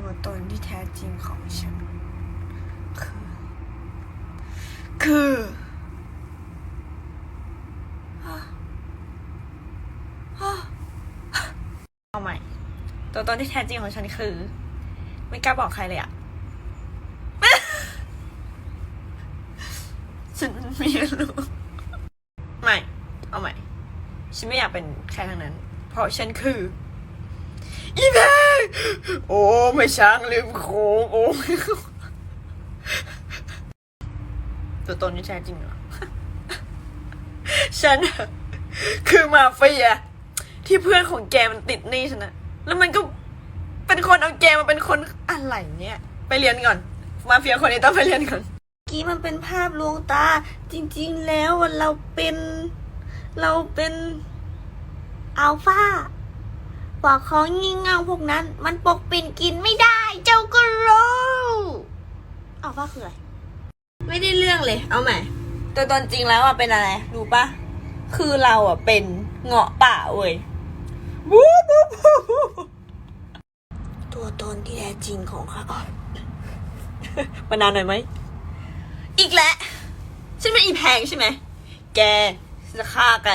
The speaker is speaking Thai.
ตัวตนที่แท้จริงของฉัน คือ คือเอาใหม่ ตัวตนที่แท้จริงของฉันคือ ไม่กล้าบอกใครเลยอะฉันไม่รู้ไม่ เอาใหม่ ฉันไม่อยากเป็นใครทั้งนั้น เพราะฉันคือ อีแม่โอ้ไม่ช้างลืมโค้งโอ้ตัวตนที่แท้จริงเหรอ ฉัน คือมาเฟียที่เพื่อนของแกมันติดหนี้ฉันนะแล้วมันก็เป็นคนเอาแกมาเป็นคนอะไรเนี่ย ไปเรียนก่อน มาเฟียคนนี้ต้องไปเรียนก่อนกี้มันเป็นภาพลวงตา จริง ๆ แล้วเราเป็น เราเป็นอัลฟา ว่าของงี่เง่าพวกนั้น มันปกปิดกินไม่ได้ เจ้าก็รู้เอาว่าคืออะไรไม่ได้เรื่องเลย เอาใหม่ตัวตนจริงแล้วอะเป็นอะไรรู้ปะคือเราอะเป็นเงาะป่าเว้ยบู๊บู๊บู๊บู๊ตัวตนที่แท้จริงของเขามานานหน่อยไหม อีกแล้วฉันเป็นอีแพงใช่ไหม แกฉันจะฆ่าแก